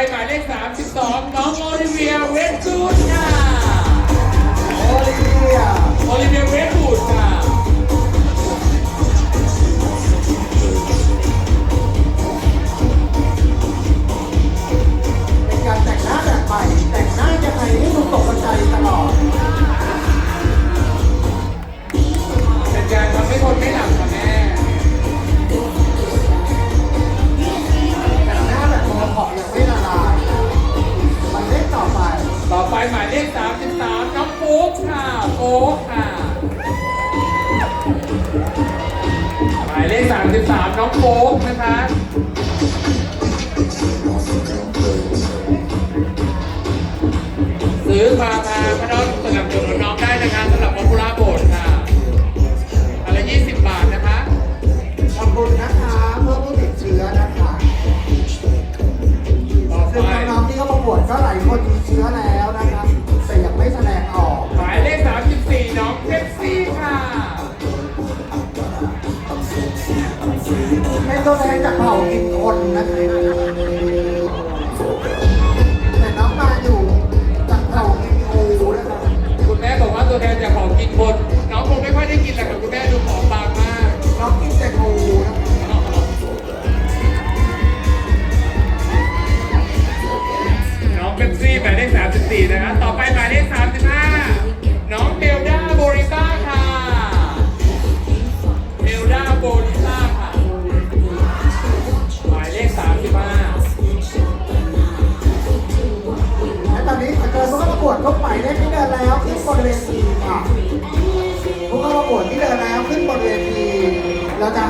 หมายเลข 32 น้องโอลิเวียเวสตูนค่ะ โอลิเวีย โอลิเวียเวส กนะคะ เป็นตัวแทนจากเผ่ากินคนนะคะแต่น้องมาอยู่จากเผ่ากินงูนะคะคุณแม่บอกว่าตัวแทนจากเผ่ากินคนน้องคงไม่ค่อยได้กินแหละครับคุณแม่ดูผอมบางมากน้องกินแต่งูนะคะน้องเป็นซี่หมายเลขสามสิบสี่คะต่อ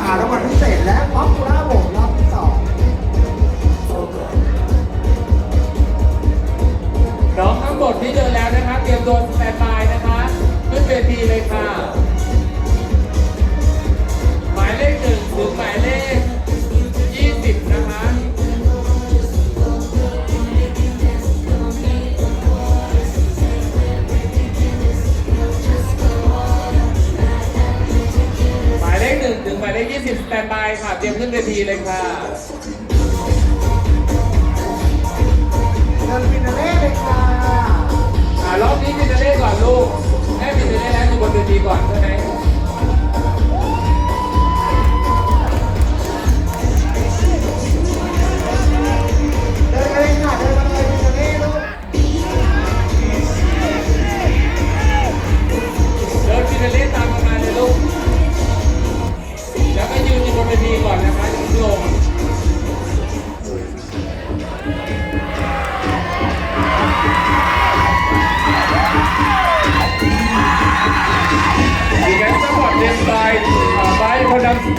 หารางวัลพิเศษและป๊อปปูล่าโหวตรอบที่สองน้องทั้งหมดที่เจอแล้วนะคะ เตรียมตัวสแต่ปลายนะคะ ขึ้นเวทีเลยค่ะ เตรียมขึ้นเวทีเลยค่ะ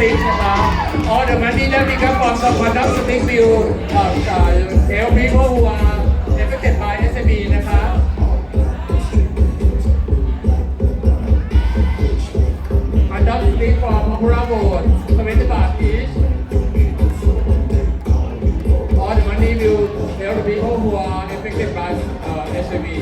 things about all the money that we got from the product Spring View uh, uh, help people who are affected by SME นะคะอันดับสปีกฟอร์มมูราโบดสเวนติบาทอีช all the money will help the people who are affected by uh, SME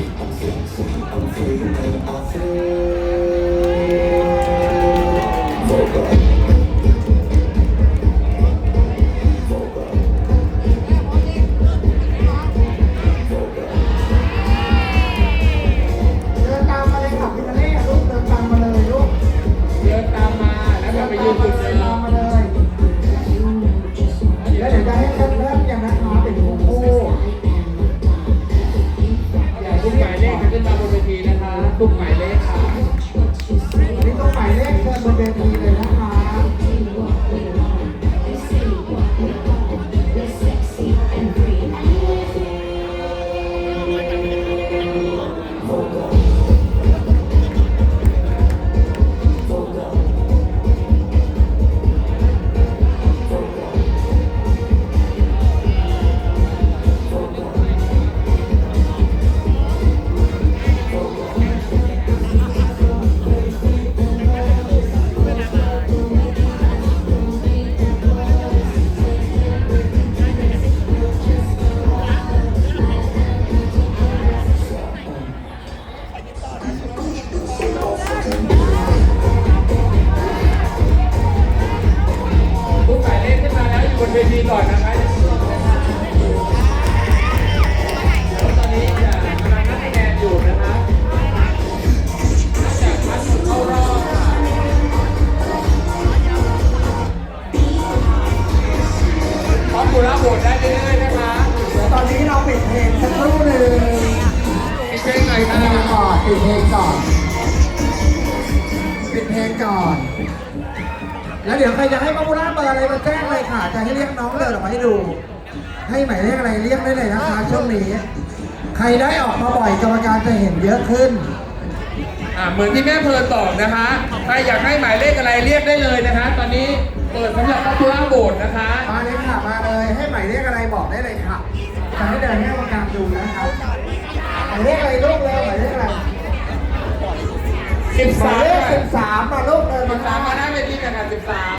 เวทีก่อนนะครับแล้วตอนนี้จะกำนับคะแนอยู่นะครับนับจากพัเข้ารอค่ะพร้อมบูรณะโหวตได้เรื่อยนะคะเดี๋ยวตอนนี้เราปิดเพลงสักครู่หนึ่งเพลน่อค่ะก่อนปิดเพลงก่อนปิดเพลงก่อน แล้วเดี๋ยวใครจะให้ป๊อปปูล่าเบอร์อะไรมาแจ้งเลยค่ะ จะให้เรียกน้องเดินออกมาให้ดู ให้หมายเลขอะไรเรียกได้เลยนะคะช่วงนี้ ใครได้ออกมาบ่อยกรรมการจะเห็นเยอะขึ้น อ่าเหมือนที่แม่เพลินบอกนะคะ ใครอยากให้หมายเลขอะไรเรียกได้เลยนะคะ ตอนนี้เปิดสำหรับพัทุราโบสถ์นะคะ มาเลยค่ะมาเลยให้หมายเลขอะไรบอกได้เลยค่ะจะให้เดินให้กรรมการดูนะครับหมายเลขอะไรลูกเร็วหมายเลขอะไรสิบหมาสายมเลขสิบสามมาลูกเดินสิมาบสามมาหน้าเ